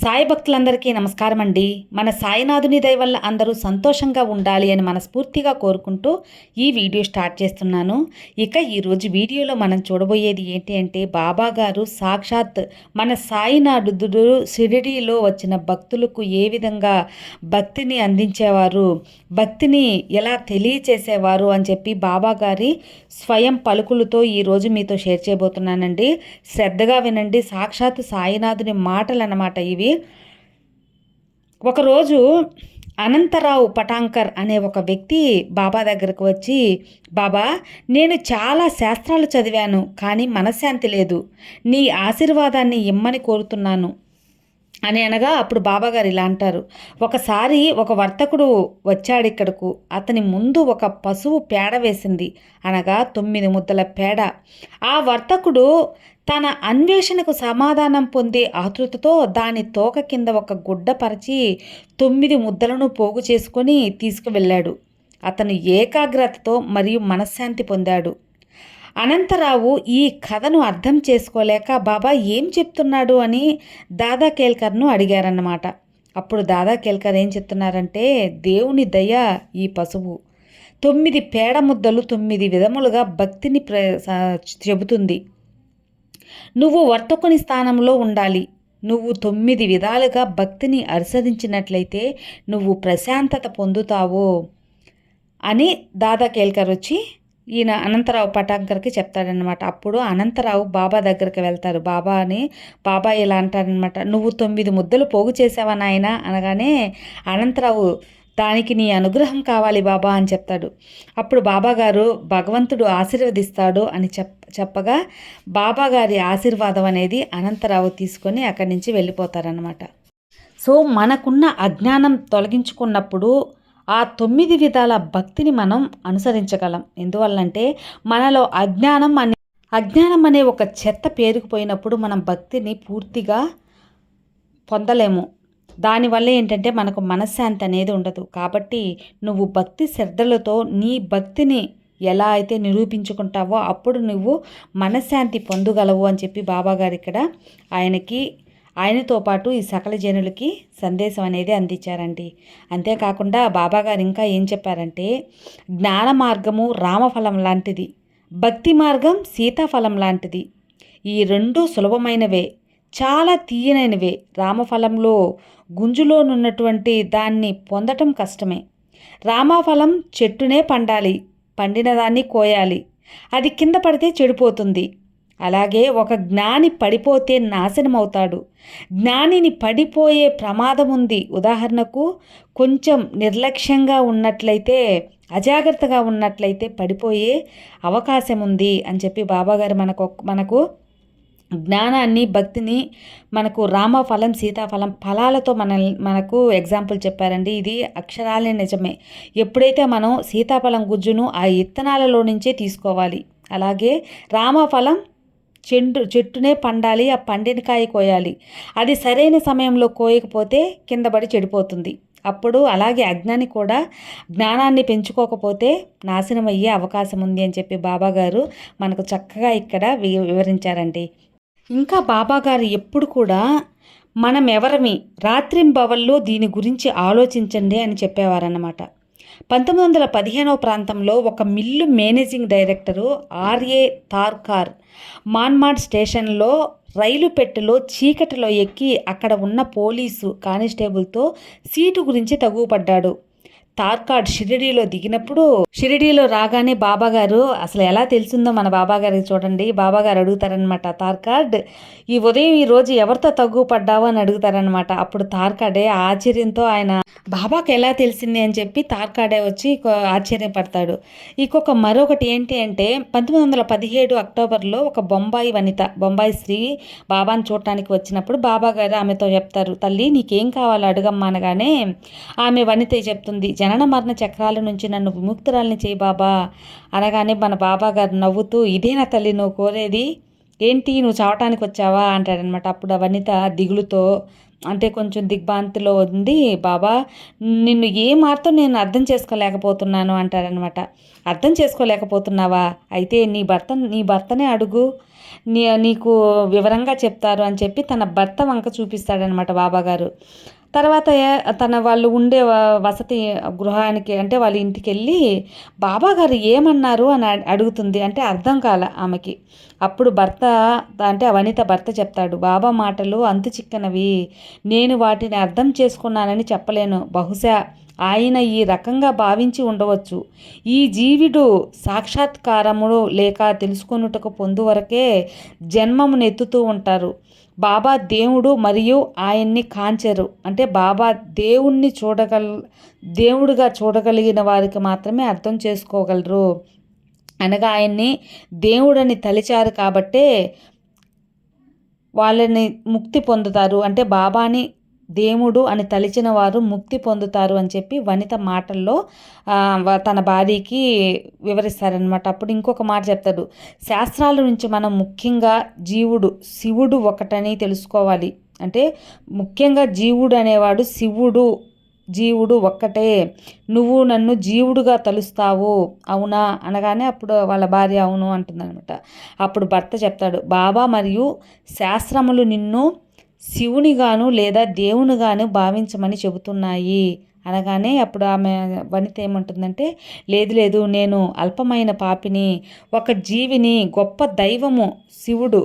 సాయి భక్తులందరికీ నమస్కారం అండి మన సాయినాథుని దయ వల్ల అందరూ సంతోషంగా ఉండాలి అని మనస్ఫూర్తిగా కోరుకుంటూ ఈ వీడియో స్టార్ట్ చేస్తున్నాను. ఇక ఈరోజు వీడియోలో మనం చూడబోయేది ఏంటి అంటే బాబా గారు సాక్షాత్ మన సాయినాథుడు షిరిడీలో వచ్చిన భక్తులకు ఏ విధంగా భక్తిని అందించేవారు భక్తిని ఎలా తెలియచేసేవారు అని చెప్పి బాబా గారి స్వయం పలుకులతో ఈరోజు మీతో షేర్ చేయబోతున్నానండి. శ్రద్ధగా వినండి. సాక్షాత్ సాయినాథుని మాటలు అన్నమాట ఇవి. ఒకరోజు అనంతరావు పటాంకర్ అనే ఒక వ్యక్తి బాబా దగ్గరకు వచ్చి బాబా నేను చాలా శాస్త్రాలు చదివాను కానీ మనశ్శాంతి లేదు. నీ ఆశీర్వాదాన్ని ఇమ్మని కోరుతున్నాను. అని అనగా అప్పుడు బాబాగారు ఇలా అంటారు. ఒకసారి ఒక వర్తకుడు వచ్చాడు ఇక్కడకు. అతని ముందు ఒక పశువు పేడ వేసింది అనగా తొమ్మిది ముద్దల పేడ. ఆ వర్తకుడు తన అన్వేషణకు సమాధానం పొందే ఆతృతతో దాని తోక కింద ఒక గుడ్డ పరిచి తొమ్మిది ముద్దలను పోగు చేసుకొని తీసుకువెళ్ళాడు. అతను ఏకాగ్రతతో మరియు మనశ్శాంతి పొందాడు. అనంతరావు ఈ కథను అర్థం చేసుకోలేక బాబా ఏం చెప్తున్నాడు? అని దాదా కేల్కర్ను అడిగారన్నమాట. అప్పుడు దాదా కేల్కర్ ఏం చెప్తున్నారంటే దేవుని దయ ఈ పశువు. తొమ్మిది పేడ ముద్దలు తొమ్మిది విధములుగా భక్తిని ప్ర చెబుతుంది. నువ్వు వర్తకుని స్థానంలో ఉండాలి. నువ్వు తొమ్మిది విధాలుగా భక్తిని అనుసరించినట్లయితే నువ్వు ప్రశాంతత పొందుతావు అని దాదా కేల్కర్ వచ్చి ఈయన అనంతరావు పటాంకర్కి చెప్తాడనమాట అప్పుడు అనంతరావు బాబా దగ్గరికి వెళ్తారు. బాబా అని బాబా ఇలా అంటారనమాట నువ్వు తొమ్మిది ముద్దలు పోగు చేసావా నాయన? అనగానే అనంతరావు దానికి నీ అనుగ్రహం కావాలి బాబా అని చెప్తాడు. అప్పుడు బాబాగారు భగవంతుడు ఆశీర్వదిస్తాడు అని చెప్ చెప్పగా బాబాగారి ఆశీర్వాదం అనేది అనంతరావు తీసుకొని అక్కడి నుంచి వెళ్ళిపోతారనమాట సో మనకున్న అజ్ఞానం తొలగించుకున్నప్పుడు ఆ తొమ్మిది విధాల భక్తిని మనం అనుసరించగలం. ఎందువల్లంటే మనలో అజ్ఞానం అనే అజ్ఞానం అనే ఒక చెత్త పేరుకుపోయినప్పుడు మనం భక్తిని పూర్తిగా పొందలేము. దానివల్ల ఏంటంటే మనకు మనశ్శాంతి అనేది ఉండదు. కాబట్టి నువ్వు భక్తి శ్రద్ధలతో నీ భక్తిని ఎలా అయితే నిరూపించుకుంటావో అప్పుడు నువ్వు మనశ్శాంతి పొందగలవు అని చెప్పి బాబాగారు ఇక్కడ ఆయనకి ఆయనతో పాటు ఈ సకల జనులకి సందేశం అనేది అందించారండి. అంతేకాకుండా బాబాగారు ఇంకా ఏం చెప్పారంటే జ్ఞాన మార్గము రామఫలం లాంటిది భక్తి మార్గం సీతాఫలం లాంటిది. ఈ రెండు సులభమైనవే చాలా తీయనైనవే. రామఫలంలో గుంజులోనున్నటువంటి దాన్ని పొందటం కష్టమే. రామఫలం చెట్టునే పండాలి పండిన దాన్ని కోయాలి. అది కింద పడితే చెడిపోతుంది. అలాగే ఒక జ్ఞాని పడిపోతే నాశనమవుతాడు. జ్ఞానిని పడిపోయే ప్రమాదం ఉంది. ఉదాహరణకు కొంచెం నిర్లక్ష్యంగా ఉన్నట్లయితే అజాగ్రత్తగా ఉన్నట్లయితే పడిపోయే అవకాశం ఉంది అని చెప్పి బాబాగారు మనకు మనకు జ్ఞానాన్ని భక్తిని మనకు రామఫలం సీతాఫలం ఫలాలతో మన మనకు ఎగ్జాంపుల్ చెప్పారండి. ఇది అక్షరాలే నిజమే. ఎప్పుడైతే మనం సీతాఫలం గుజ్జును ఆ ఇత్తనాలలో నుంచే తీసుకోవాలి. అలాగే రామఫలం చెండు చెట్టునే పండాలి ఆ పండిన కాయ కోయాలి. అది సరైన సమయంలో కోయకపోతే కిందపడి చెడిపోతుంది. అప్పుడు అలాగే అజ్ఞాని కూడా జ్ఞానాన్ని పెంచుకోకపోతే నాశనం అయ్యే అవకాశం ఉంది అని చెప్పి బాబాగారు మనకు చక్కగా ఇక్కడ వివరించారండి. ఇంకా బాబాగారు ఎప్పుడు కూడా మనం ఎవరమి రాత్రింబవల్లో దీని గురించి ఆలోచించండి అని చెప్పేవారన్నమాట. పంతొమ్మిది వందల పదిహేనవ ప్రాంతంలో ఒక mill managing director R A Tarkar Manmad స్టేషన్లో రైలు పెట్టెలో చీకటిలో ఎక్కి అక్కడ ఉన్న పోలీసు కానిస్టేబుల్తో సీటు గురించి తగువపడ్డాడు. తార్కాడ్ షిరిడీలో దిగినప్పుడు షిరిడీలో రాగానే బాబాగారు అసలు ఎలా తెలిసిందో మన బాబాగారికి చూడండి బాబాగారు అడుగుతారనమాట తార్కాడ్ ఈ ఉదయం ఈ రోజు ఎవరితో తగ్గుపడ్డావు అని అడుగుతారనమాట అప్పుడు తార్కాడే ఆశ్చర్యంతో ఆయన బాబాకి ఎలా తెలిసింది అని చెప్పి తార్కాడే వచ్చి ఆశ్చర్యపడతాడు. ఇంకొక మరొకటి ఏంటి అంటే పంతొమ్మిది వందల పదిహేడు అక్టోబర్లో ఒక బొంబాయి వనిత బొంబాయి స్త్రీ బాబాని చూడటానికి వచ్చినప్పుడు బాబాగారు ఆమెతో చెప్తారు తల్లి నీకేం కావాలో అడగమ్మా అనగానే ఆమె వనిత చెప్తుంది జనన మరణ చక్రాల నుంచి నన్ను విముక్తురాల్ని చేయి బాబా అనగానే మన బాబా గారు నవ్వుతూ ఇదేనా తల్లి నువ్వు కోరేది? ఏంటి? నువ్వు చావటానికి వచ్చావా? అంటాడనమాట అప్పుడు వనిత దిగులుతో అంటే కొంచెం దిగ్భాంతిలో ఉంది బాబా నిన్ను ఏ మాత్రం నేను అర్థం చేసుకోలేకపోతున్నాను? అంటారనమాట అర్థం చేసుకోలేకపోతున్నావా? అయితే నీ భర్త నీ భర్తనే అడుగు. నీ నీకు వివరంగా చెప్తారు అని చెప్పి తన భర్త వంక చూపిస్తాడనమాట బాబాగారు. తర్వాత తన వాళ్ళు ఉండే వసతి గృహానికి అంటే వాళ్ళ ఇంటికి వెళ్ళి బాబా గారు ఏమన్నారు? అని అడుగుతుంది. అంటే అర్థం కాల ఆమెకి. అప్పుడు భర్త అంటే వనిత భర్త చెప్తాడు బాబా మాటలు అంతు చిక్కనవి. నేను వాటిని అర్థం చేసుకున్నానని చెప్పలేను. బహుశా ఆయన ఈ రకంగా భావించి ఉండవచ్చు. ఈ జీవిడు సాక్షాత్కారముడు లేక తెలుసుకొనుటకు పొందువరకే జన్మమునెత్తుతూ ఉంటారు. బాబా దేవుడు మరియు ఆయన్ని కాంచరు. అంటే బాబా దేవుణ్ణి చూడగల దేవుడుగా చూడగలిగిన వారికి మాత్రమే అర్థం చేసుకోగలరు. అనగా ఆయన్ని దేవుడని తలిచారు కాబట్టే వాళ్ళని ముక్తి పొందుతారు. అంటే బాబాని దేవుడు అని తలిచిన వారు ముక్తి పొందుతారు అని చెప్పి వనిత మాటల్లో తన భార్యకి వివరిస్తారనమాట అప్పుడు ఇంకొక మాట చెప్తాడు. శాస్త్రాల నుంచి మనం ముఖ్యంగా జీవుడు శివుడు ఒకటని తెలుసుకోవాలి. అంటే ముఖ్యంగా జీవుడు అనేవాడు శివుడు జీవుడు ఒక్కటే. నువ్వు నన్ను జీవుడుగా తలుస్తావు. అవునా? అనగానే అప్పుడు వాళ్ళ భార్య అవును అంటుందనమాట అప్పుడు భర్త చెప్తాడు బాబా మరియు శాస్త్రములు నిన్ను శివునిగాను లేదా దేవునిగాను భావించమని చెబుతున్నాయి. అనగానే అప్పుడు ఆమె వనిత ఏమంటుందంటే లేదు లేదు నేను అల్పమైన పాపిని ఒక జీవిని గొప్ప దైవము శివుడు.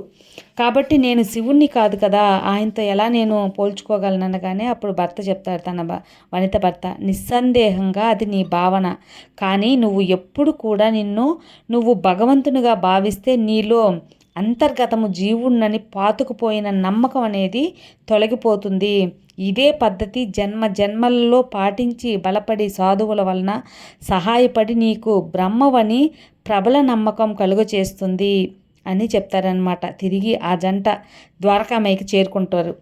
కాబట్టి నేను శివుణ్ణి కాదు కదా ఆయనతో ఎలా నేను పోల్చుకోగలను? అనగానే అప్పుడు భర్త చెప్తాడు తన వనిత భర్త నిస్సందేహంగా అది నీ భావన. కానీ నువ్వు ఎప్పుడు కూడా నిన్ను నువ్వు భగవంతునిగా భావిస్తే నీలో అంతర్గతము జీవుణ్ణని పాతుకుపోయిన నమ్మకం అనేది తొలగిపోతుంది. ఇదే పద్ధతి జన్మ జన్మల్లో పాటించి బలపడి సాధువుల వలన సహాయపడి నీకు బ్రహ్మవని ప్రబల నమ్మకం కలుగచేస్తుంది అని చెప్తారనమాట తిరిగి ఆ జంట ద్వారకామయ్యకి చేరుకుంటారు.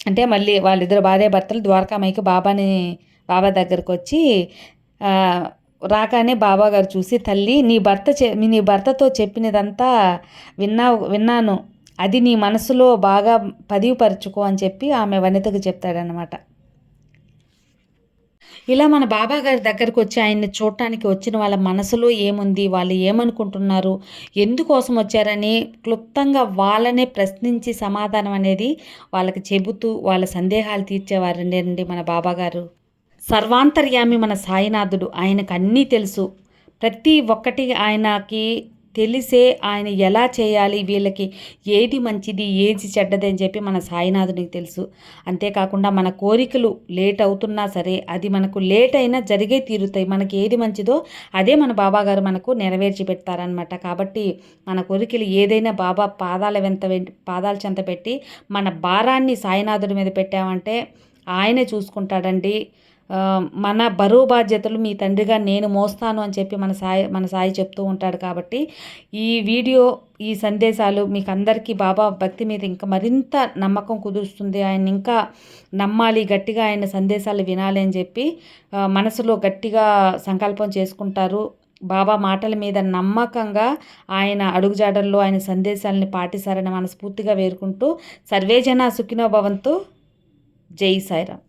అంటే మళ్ళీ వాళ్ళిద్దరు భార్య భర్తలు ద్వారకామయ్యకి బాబాని బాబా దగ్గరకు వచ్చి రాగానే బాబాగారు చూసి తల్లి నీ భర్త చె నీ భర్తతో చెప్పినదంతా విన్నా విన్నాను. అది నీ మనసులో బాగా పదివుపరుచుకో అని చెప్పి ఆమె వనితకు చెప్తాడనమాట ఇలా మన బాబా గారి దగ్గరకు వచ్చి ఆయన్ని చూడటానికి వచ్చిన వాళ్ళ మనసులో ఏముంది? వాళ్ళు ఏమనుకుంటున్నారు? ఎందుకోసం వచ్చారని క్లుప్తంగా వాళ్ళనే ప్రశ్నించి సమాధానం అనేది వాళ్ళకి చెబుతూ వాళ్ళ సందేహాలు తీర్చేవారండి మన బాబాగారు సర్వాంతర్యామి మన సాయినాథుడు. ఆయనకు అన్నీ తెలుసు. ప్రతి ఒక్కటి ఆయనకి తెలిసే ఆయన ఎలా చేయాలి వీళ్ళకి ఏది మంచిది ఏది చెడ్డది అని చెప్పి మన సాయినాథునికి తెలుసు. అంతేకాకుండా మన కోరికలు లేట్ అవుతున్నా సరే అది మనకు లేట్ అయినా జరిగే తీరుతాయి. మనకి ఏది మంచిదో అదే మన బాబాగారు మనకు నెరవేర్చి పెడతారనమాట కాబట్టి మన కోరికలు ఏదైనా బాబా పాదాల వెంత పాదాల చెంత పెట్టి మన భారాన్ని సాయినాథుడి మీద పెట్టామంటే ఆయనే చూసుకుంటాడండి. మన బరువు బాధ్యతలు మీ తండ్రిగా నేను మోస్తాను అని చెప్పి మన సాయి మన సాయి చెప్తూ ఉంటాడు కాబట్టి ఈ వీడియో ఈ సందేశాలు మీకు అందరికీ బాబా భక్తి మీద ఇంకా మరింత నమ్మకం కుదురుస్తుంది. ఆయన ఇంకా నమ్మాలి గట్టిగా ఆయన సందేశాలు వినాలి అని చెప్పి మనసులో గట్టిగా సంకల్పం చేసుకుంటారు. బాబా మాటల మీద నమ్మకంగా ఆయన అడుగుజాడల్లో ఆయన సందేశాలని పాటిస్తారని మనస్ఫూర్తిగా వేరుకుంటూ సర్వేజన సుఖినోభవంతో జై సాయిరామ్.